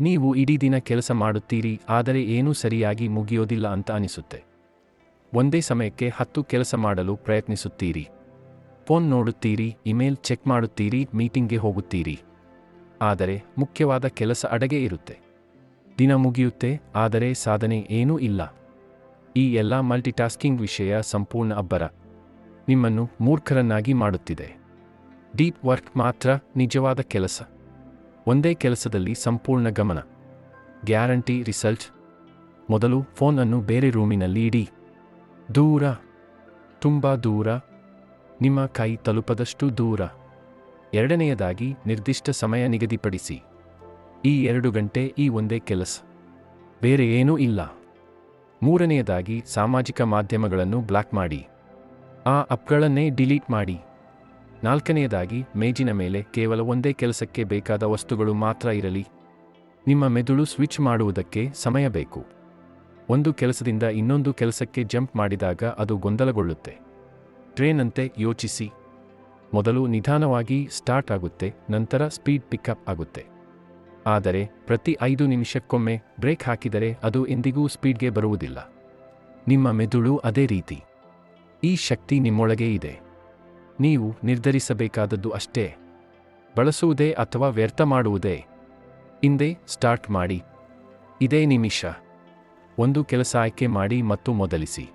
ನೀವು ಇಡೀ ದಿನ ಕೆಲಸ ಮಾಡುತ್ತೀರಿ, ಆದರೆ ಏನೂ ಸರಿಯಾಗಿ ಮುಗಿಯೋದಿಲ್ಲ ಅಂತ ಅನಿಸುತ್ತೆ. ಒಂದೇ ಸಮಯಕ್ಕೆ ಹತ್ತು ಕೆಲಸ ಮಾಡಲು ಪ್ರಯತ್ನಿಸುತ್ತೀರಿ. ಫೋನ್ ನೋಡುತ್ತೀರಿ, ಇಮೇಲ್ ಚೆಕ್ ಮಾಡುತ್ತೀರಿ, ಮೀಟಿಂಗ್ಗೆ ಹೋಗುತ್ತೀರಿ. ಆದರೆ ಮುಖ್ಯವಾದ ಕೆಲಸ ಅಡಗೆ ಇರುತ್ತೆ. ದಿನ ಮುಗಿಯುತ್ತೆ, ಆದರೆ ಸಾಧನೆ ಏನೂ ಇಲ್ಲ. ಈ ಎಲ್ಲ ಮಲ್ಟಿಟಾಸ್ಕಿಂಗ್ ವಿಷಯ ಸಂಪೂರ್ಣ ಅಬ್ಬರ. ನಿಮ್ಮನ್ನು ಮೂರ್ಖರನ್ನಾಗಿ ಮಾಡುತ್ತಿದೆ. ಡೀಪ್ ವರ್ಕ್ ಮಾತ್ರ ನಿಜವಾದ ಕೆಲಸ. ಒಂದೇ ಕೆಲಸದಲ್ಲಿ ಸಂಪೂರ್ಣ ಗಮನ. Guarantee result. ಮೊದಲು ಫೋನ್ ಅನ್ನು ಬೇರೆ ರೂಮಿನಲ್ಲಿ ಇಡಿ. ದೂರ. ತುಂಬ ದೂರ. ನಿಮ್ಮ ಕೈ ತಲುಪದಷ್ಟು ದೂರ. ಎರಡನೆಯದಾಗಿ ನಿರ್ದಿಷ್ಟ ಸಮಯ ನಿಗದಿಪಡಿಸಿ. ಈ ಎರಡು ಗಂಟೆ ಈ ಒಂದೇ ಕೆಲಸ. ಬೇರೆ ಏನೂ ಇಲ್ಲ. ಮೂರನೆಯದಾಗಿ ಸಾಮಾಜಿಕ ಮಾಧ್ಯಮಗಳನ್ನು ಬ್ಲಾಕ್ ಮಾಡಿ. ಆ ಅಪ್ಗಳನ್ನೇ ಡಿಲೀಟ್ ಮಾಡಿ. ನಾಲ್ಕನೆಯದಾಗಿ, ಮೇಜಿನ ಮೇಲೆ ಕೇವಲ ಒಂದೇ ಕೆಲಸಕ್ಕೆ ಬೇಕಾದ ವಸ್ತುಗಳು ಮಾತ್ರ ಇರಲಿ. ನಿಮ್ಮ ಮೆದುಳು ಸ್ವಿಚ್ ಮಾಡುವುದಕ್ಕೆ ಸಮಯ ಬೇಕು. ಒಂದು ಕೆಲಸದಿಂದ ಇನ್ನೊಂದು ಕೆಲಸಕ್ಕೆ ಜಂಪ್ ಮಾಡಿದಾಗ ಅದು ಗೊಂದಲಗೊಳ್ಳುತ್ತೆ. ಟ್ರೇನಂತೆ ಯೋಚಿಸಿ. ಮೊದಲು ನಿಧಾನವಾಗಿ ಸ್ಟಾರ್ಟ್ ಆಗುತ್ತೆ, ನಂತರ ಸ್ಪೀಡ್ ಪಿಕಪ್ ಆಗುತ್ತೆ. ಆದರೆ, ಪ್ರತಿ ಐದು ನಿಮಿಷಕ್ಕೊಮ್ಮೆ ಬ್ರೇಕ್ ಹಾಕಿದರೆ ಅದು ಎಂದಿಗೂ ಸ್ಪೀಡ್ಗೆ ಬರುವುದಿಲ್ಲ. ನಿಮ್ಮ ಮೆದುಳು ಅದೇ ರೀತಿ. ಈ ಶಕ್ತಿ ನಿಮ್ಮೊಳಗೆ ಇದೆ. ನೀವು ನಿರ್ಧರಿಸಬೇಕಾದದ್ದು ಅಷ್ಟೇ. ಬಳಸುವುದೇ ಅಥವಾ ವ್ಯರ್ಥ ಮಾಡುವುದೇ? ಹಿಂದೆ ಸ್ಟಾರ್ಟ್ ಮಾಡಿ. ಇದೇ ನಿಮಿಷ. ಒಂದು ಕೆಲಸ ಆಯ್ಕೆ ಮಾಡಿ ಮತ್ತು ಮೊದಲಿಸಿ.